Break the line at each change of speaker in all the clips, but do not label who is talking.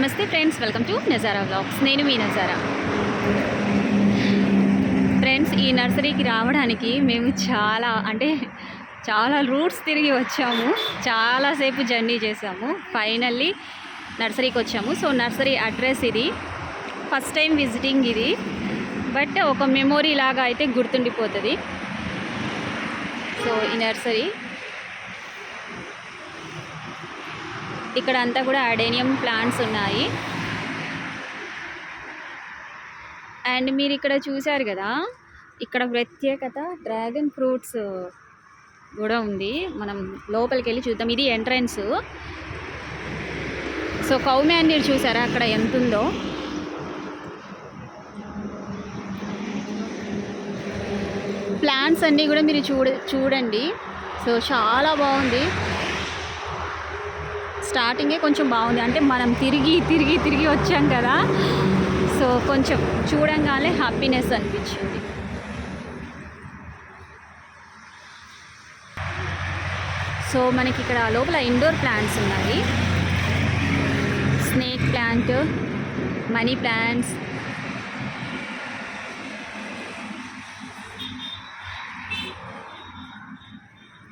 నమస్తే friends welcome to Nazara vlogs. నేను మీ నజారా. ఫ్రెండ్స్ ఈ నర్సరీకి రావడానికి మేము చాలా అంటే చాలా రూట్స్ తిరిగి వచ్చాము. చాలాసేపు జర్నీ చేసాము ఫైనల్లీ నర్సరీకి వచ్చాము. సో నర్సరీ అడ్రస్ ఇది. ఫస్ట్ టైం విజిటింగ్ ఇది. బట్ ఒక మెమొరీ లాగా అయితే గుర్తుండిపోతుంది. సో ఈ నర్సరీ ఇక్కడ అంతా కూడా అడేనియం ప్లాంట్స్ ఉన్నాయి. అండ్ మీరు ఇక్కడ చూశారు కదా ఇక్కడ ప్రత్యేకత డ్రాగన్ ఫ్రూట్స్ కూడా ఉంది. మనం లోపలికి వెళ్ళి చూద్దాం. ఇది ఎంట్రన్స్. సో కౌమ్యాన్ మీరు చూసారా అక్కడ ఎంత ఉందో ప్లాంట్స్ అన్నీ కూడా మీరు చూడ చూడండి. సో చాలా బాగుంది. స్టార్టింగే కొంచెం బాగుంది. అంటే మనం తిరిగి తిరిగి తిరిగి వచ్చాం కదా. సో కొంచెం చూడంగానే హ్యాపీనెస్ అనిపించింది. సో మనకి ఇక్కడ లోపల ఇండోర్ ప్లాంట్స్ ఉన్నాయి. స్నేక్ ప్లాంట్ మనీ ప్లాంట్స్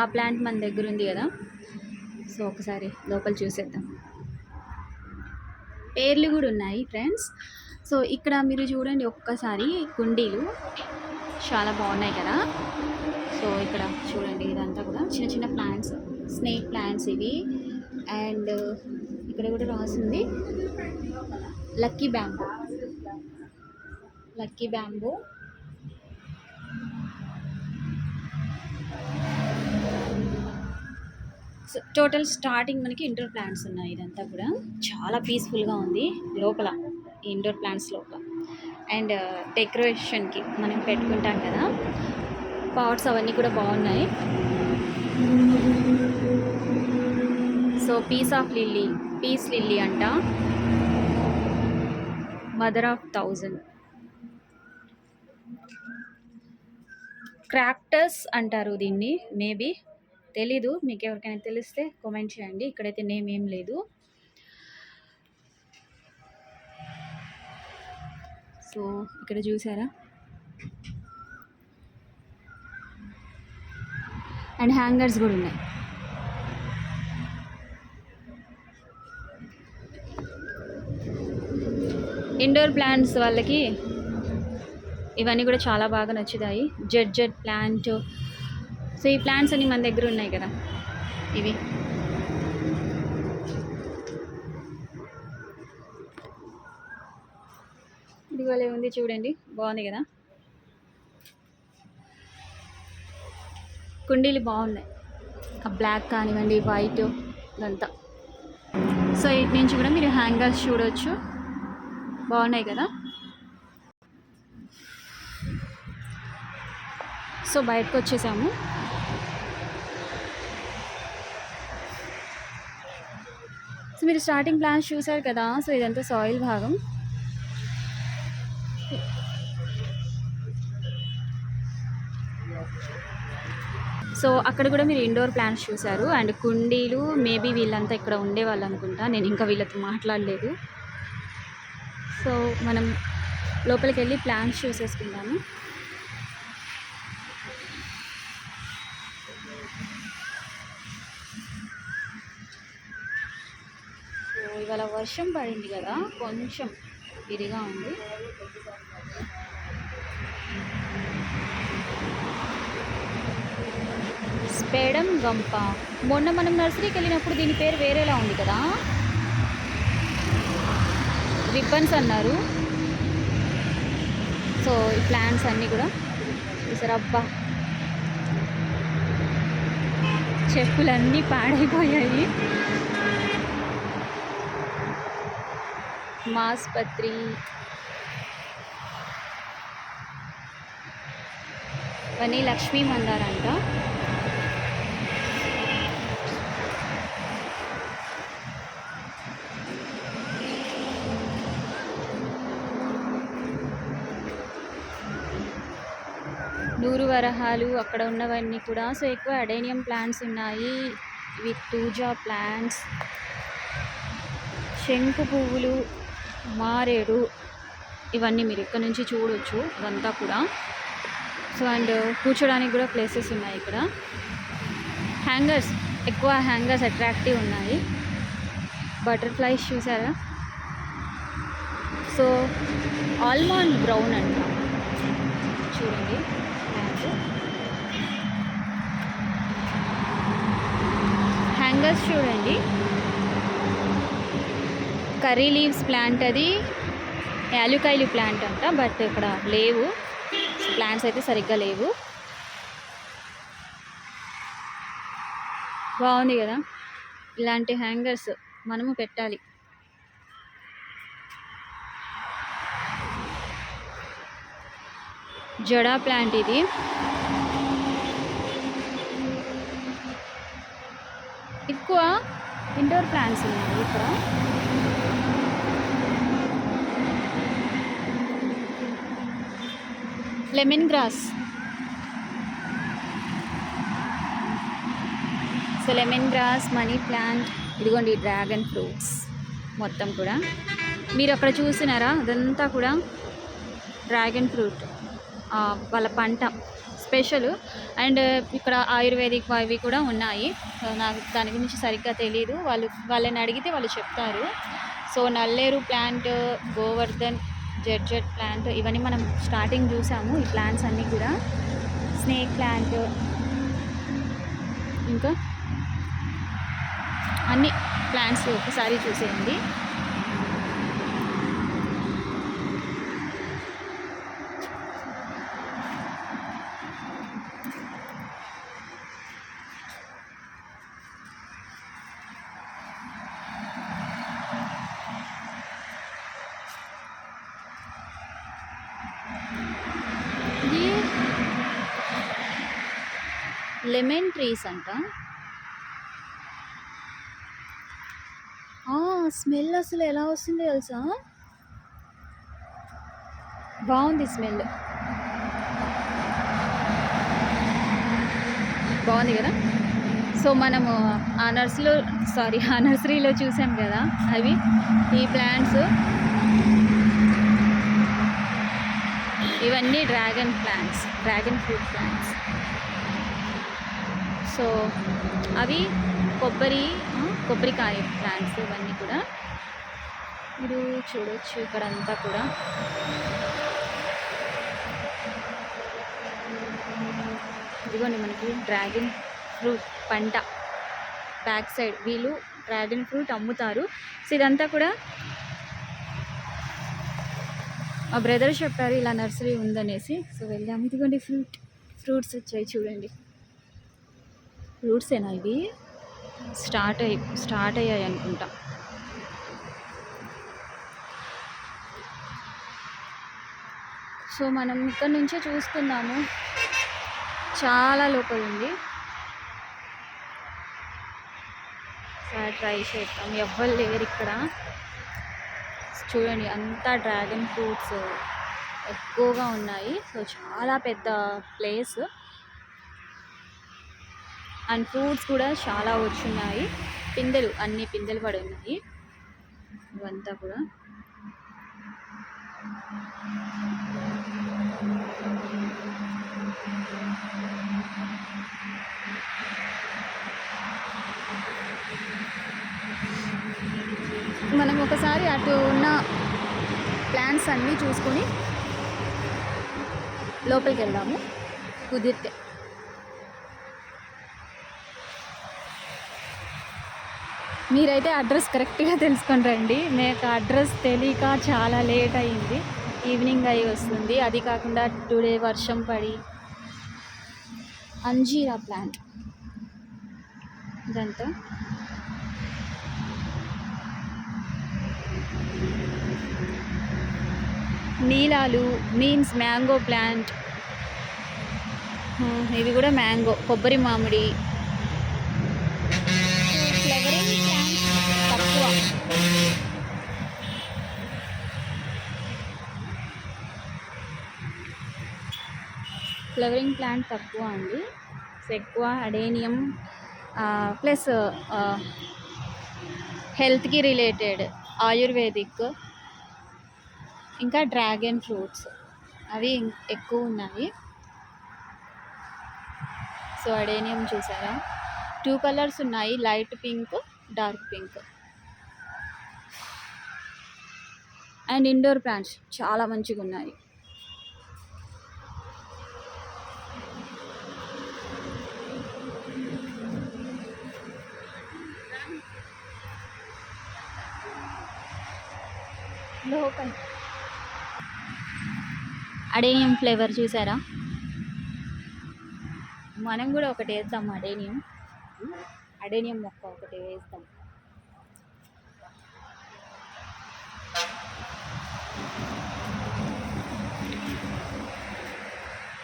ఆ ప్లాంట్ మన దగ్గర ఉంది కదా. సో ఒకసారి లోపల చూసేద్దాం. పేర్లు కూడా ఉన్నాయి ఫ్రెండ్స్. సో ఇక్కడ మీరు చూడండి ఒక్కసారి కుండీలు చాలా బాగున్నాయి కదా. సో ఇక్కడ చూడండి ఇదంతా కూడా చిన్న చిన్న ప్లాంట్స్ స్నేక్ ప్లాంట్స్ ఇవి. అండ్ ఇక్కడ కూడా రాసింది lucky bamboo. Lucky bamboo. So total starting మనకి ఇండోర్ ప్లాంట్స్ ఉన్నాయి ఇదంతా కూడా. చాలా పీస్ఫుల్గా ఉంది లోపల ఈ ఇండోర్ ప్లాంట్స్ లోపల అండ్ డెకరేషన్కి uh, మనం పెట్టుకుంటాం కదా పాట్స్ అవన్నీ కూడా బాగున్నాయి. So peace of lily peace lily అంట. మదర్ ఆఫ్ థౌజండ్ క్రాఫ్టర్స్ అంటారు దీన్ని మేబీ తెలీదు మీకు ఎవరికైనా తెలిస్తే కామెంట్ చేయండి. ఇక్కడైతే నేమ్ ఏం లేదు. సో ఇక్కడ చూసారా? అండ్ హ్యాంగర్స్ కూడా ఉన్నాయి. ఇండోర్ ప్లాంట్స్ వాళ్ళకి ఇవన్నీ కూడా చాలా బాగా నచ్చుతాయి. జెడ్ జెడ్ ప్లాంట్ సో ఈ ప్లాంట్స్ అన్ని మన దగ్గర ఉన్నాయి కదా. ఇవి. ఇది వాళ్ళే ఉంది చూడండి. బాగుంది కదా. కుండీలు బాగున్నాయి. ఆ బ్లాక్ కానివ్వండి వైట్ ఇదంతా. సో ఇటు నుంచి కూడా మీరు హ్యాంగర్స్ చూడవచ్చు బాగున్నాయి కదా. సో బయటకు వచ్చేసాము. మీరు స్టార్టింగ్ ప్లాన్స్ చూసారు కదా సో ఇదంతా సాయిల్ భాగం. సో అక్కడ కూడా మీరు ఇండోర్ ప్లాంట్స్ చూసారు అండ్ కుండీలు మేబీ వీళ్ళంతా ఇక్కడ ఉండేవాళ్ళు అనుకుంటా. నేను ఇంకా వీళ్ళతో మాట్లాడలేదు. సో మనం లోపలికి వెళ్ళి ప్లాంట్స్ చూసేసుకుందాము సో ఇవాళ వర్షం పడింది కదా కొంచెం ఇదిగా ఉంది. స్పేడం గంప. మొన్న మనం నర్సరీకి వెళ్ళినప్పుడు దీని పేరు వేరేలా ఉంది కదా. రిబ్బన్స్ అన్నారు. సో ఈ ప్లాంట్స్ అన్నీ కూడా చూసారు? అబ్బా! చెప్పులన్నీ పాడైపోయాయి. మాస్పత్రి. ఇవన్నీ లక్ష్మీ మందారంట. నూరు వరహాలు అక్కడ ఉన్నవన్నీ కూడా సో ఎక్కువ అడేనియం ప్లాంట్స్ ఉన్నాయి. With thuja plants. శంకు పువ్వులు. మారేడు. ఇవన్నీ మీరు ఇక్కడ నుంచి చూడొచ్చు ఇవంతా కూడా. సో అండ్ కూర్చోడానికి కూడా ప్లేసెస్ ఉన్నాయి ఇక్కడ. హ్యాంగర్స్ ఎక్కువ హ్యాంగర్స్ అట్రాక్టివ్ ఉన్నాయి. బటర్ఫ్లైస్ చూసారా? సో ఆల్మండ్ బ్రౌన్ అంట. చూడండి. హ్యాంగర్స్ చూడండి. కర్రీ లీవ్స్ ప్లాంట్ అది. యాలుకాయలు ప్లాంట్ అంట బట్ ఇక్కడ లేవు. ప్లాంట్స్ అయితే సరిగ్గా లేవు. బాగుంది కదా? ఇలాంటి హ్యాంగర్స్ మనము పెట్టాలి. జడా ప్లాంట్ ఇది. ఎక్కువ ఇండోర్ ప్లాంట్స్ ఉన్నాయి ఇక్కడ. Lemon grass. So lemon grass money plant ఇదిగోండి డ్రాగన్ ఫ్రూట్స్ మొత్తం కూడా. మీరు అక్కడ చూసినారా? అదంతా కూడా డ్రాగన్ ఫ్రూట్ వాళ్ళ పంట స్పెషల్. అండ్ ఇక్కడ ఆయుర్వేదిక్ అవి కూడా ఉన్నాయి. నాకు దాని గురించి సరిగ్గా తెలియదు వాళ్ళు వాళ్ళని అడిగితే వాళ్ళు చెప్తారు. సో నల్లేరు plant Govardhan Z Z plant ఇవన్నీ మనం స్టార్టింగ్ చూసాము ఈ ప్లాంట్స్ అన్నీ కూడా. స్నేక్ ప్లాంట్ ఇంకా అన్ని ప్లాంట్స్ ఒకసారి చూసేయండి ఇది లెమన్ ట్రీస్ అంట. స్మెల్ అసలు ఎలా వస్తుంది తెలుసా? బాగుంది స్మెల్ బాగుంది కదా? సో మనము ఆ నర్సరీలో సారీ ఆ నర్సరీలో చూసాం కదా అవి ఈ ప్లాంట్స్ ఇవన్నీ dragon plants dragon fruit plants so అవి కొబ్బరి కొబ్బరికాయ ప్లాంట్స్ ఇవన్నీ కూడా మీరు చూడొచ్చు ఇక్కడంతా కూడా. ఇదిగోండి మనకి డ్రాగన్ ఫ్రూట్ పంట. బ్యాక్ సైడ్ వీళ్ళు డ్రాగన్ ఫ్రూట్ అమ్ముతారు. సో ఇదంతా కూడా మా బ్రదర్ చెప్పారు ఇలా నర్సరీ ఉందనేసి. సో వెళ్ళాము ఇదిగోండి ఫ్రూట్ ఫ్రూట్స్ వచ్చాయి చూడండి. రూట్సేనా ఇవి? స్టార్ట్ అయ్యి స్టార్ట్ అయ్యాయి అనుకుంటా. సో మనం ఇక్కడ నుంచే చూస్తున్నాము. చాలా లోపల ఉంది. సరే ట్రై చేద్దాం ఎవ్వరు లేరు ఇక్కడ. చూడండి అంతా డ్రాగన్ ఫ్రూట్స్. ఎక్కువగా ఉన్నాయి. సో చాలా పెద్ద ప్లేస్. అండ్ ఫ్రూట్స్ కూడా చాలా వచ్చున్నాయి. పిందెలు అన్ని పిందెలు పడి ఉన్నాయి ఇవంతా కూడా. మనం ఒకసారి అటు ఉన్న ప్లాంట్స్ అన్నీ చూసుకొని లోపలికి వెళ్దాము. కుదిరితే. మీరైతే అడ్రస్ కరెక్ట్గా తెలుసుకొని రండి. మీకు అడ్రస్ తెలియక చాలా లేట్ అయింది. ఈవినింగ్ అయి వస్తుంది. అది కాకుండా టుడే వర్షం పడి అంజీరా ప్లాంట్. ఇదంతా. నీలాలు మీన్స్ మ్యాంగో ప్లాంట్. ఇది కూడా మ్యాంగో కొబ్బరి మామిడి ఫ్లవరింగ్ ప్లాంట్ తక్కువ ఫ్లవరింగ్ ప్లాంట్ తక్కువ అండి. సో ఎక్కువ అడేనియం ప్లస్ హెల్త్కి రిలేటెడ్ ఆయుర్వేదిక్ ఇంకా డ్రాగన్ ఫ్రూట్స్ అవి ఎక్కువ ఉన్నాయి. సో అడేనియం చూసారా? టూ కలర్స్ ఉన్నాయి light pink dark pink. And indoor plants చాలా మంచిగా ఉన్నాయి లోకల్. అడేనియం ఫ్లేవర్ చూసారా? మనం కూడా ఒకటి వేద్దాం అడేనియం. అడేనియం మొక్క ఒకటి వేస్తాం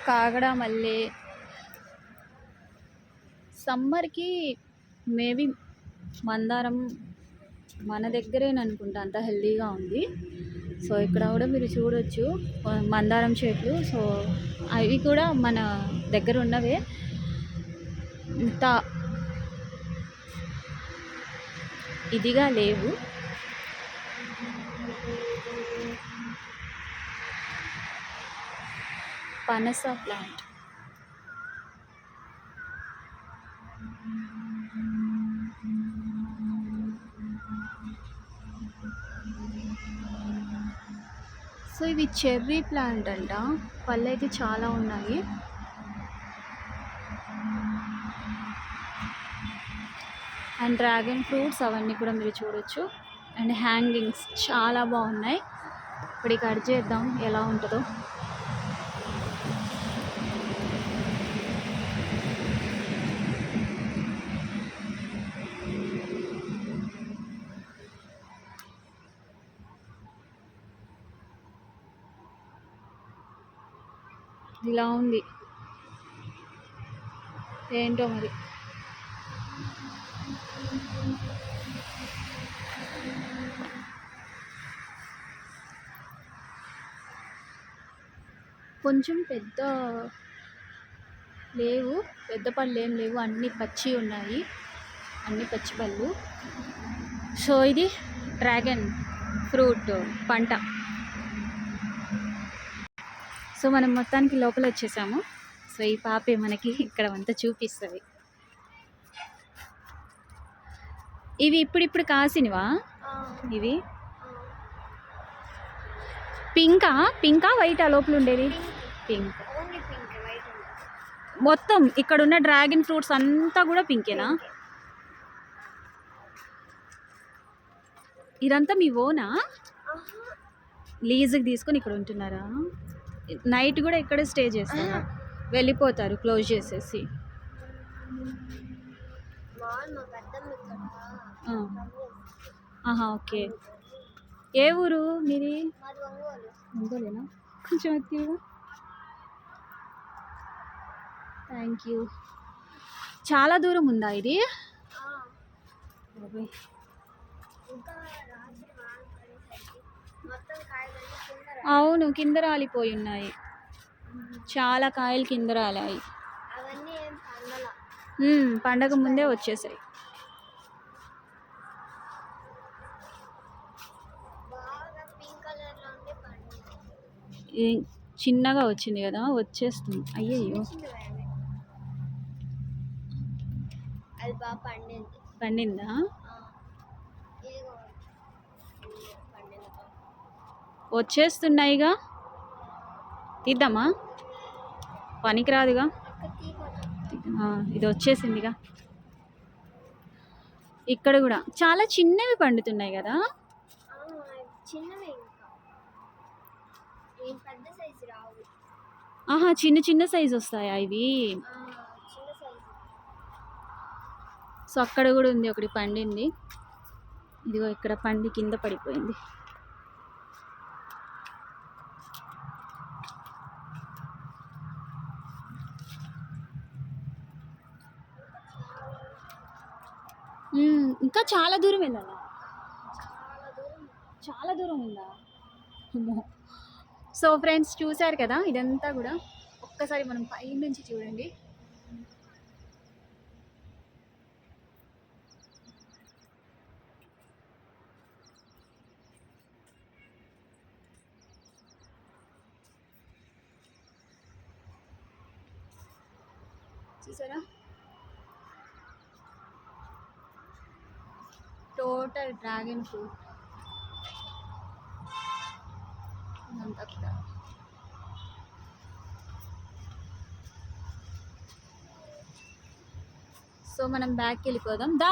కాగడ మళ్ళీ సమ్మర్కి మేబీ మందారం మన దగ్గరేననుకుంటా అనుకుంటా అంత హెల్దీగా ఉంది. సో ఇక్కడ కూడా మీరు చూడొచ్చు మందారం చెట్లు. సో అవి కూడా మన దగ్గర ఉన్నవే ఇంత ఇదిగా లేవు. పనస ప్లాంట్. సో ఇది చెర్రీ ప్లాంట్ అంట. పళ్ళు అయితే చాలా ఉన్నాయి. అండ్ డ్రాగన్ ఫ్రూట్స్ అవన్నీ కూడా మీరు చూడొచ్చు. అండ్ హ్యాంగింగ్స్ చాలా బాగున్నాయి. ఇప్పుడు కట్ చేద్దాం ఎలా ఉంటుందో. ఇలా ఉంది. ఏంటో మరి? కొంచెం పెద్ద లేవు పెద్ద పళ్ళు ఏం లేవు. అన్నీ పచ్చి ఉన్నాయి. అన్ని పచ్చి పళ్ళు. సో ఇది డ్రాగన్ ఫ్రూట్ పంట. సో మనం మొత్తానికి లోపల వచ్చేసాము సో ఈ పాపే మనకి ఇక్కడ అంతా చూపిస్తుంది. ఇవి ఇప్పుడిప్పుడు కాసినవా? ఇవి? పింకా? పింకా వైటా లోపల ఉండేది పింక్. మొత్తం ఇక్కడ ఉన్న డ్రాగన్ ఫ్రూట్స్ అంతా కూడా పింకేనా? ఇదంతా మీ ఓనా? లీజుకి తీసుకొని ఇక్కడ ఉంటున్నారా? నైట్ కూడా ఇక్కడే స్టే చేస్తారా. వెళ్ళిపోతారు క్లోజ్ చేసేసి. ఆహా ఓకే. ఏ ఊరు మీది?
మాది ఒంగోలు.
ఒంగోలేనా? కొంచెం థ్యాంక్ యూ. చాలా దూరం ఉందా ఇది.
ఇంకా
అవును కింద రాలిపోయి ఉన్నాయి. చాలా కాయలు కింద రాలాయి. పండగ ముందే వచ్చేసాయి. చిన్నగా వచ్చింది కదా వచ్చేస్తుంది. అయ్యయ్యో.
పండింది
పండిందా
ఆ. ఇదిగో పండింది బాగా.
వచ్చేస్తున్నాయిగా. తీద్దామా? పనికిరాదుగా. ఇది వచ్చేసిందిగా. ఇక్కడ కూడా. చాలా చిన్నవి పండుతున్నాయి కదా? ఆహా చిన్న చిన్న సైజు వస్తాయా ఇవి? సో అక్కడ కూడా ఉంది ఒకటి పండింది. ఇదిగో ఇక్కడ పండి కింద పడిపోయింది. ఇంకా చాలా దూరం వెళ్ళాలా?
చాలా దూరం
ఉందా? సో ఫ్రెండ్స్ చూశారు కదా ఇదంతా కూడా ఒక్కసారి మనం పై నుంచి చూడండి. చూసారా? ఉంటుంది డ్రాగన్ ఫ్రూట్. సో మనం బ్యాక్కి వెళ్ళిపోదాం. దా!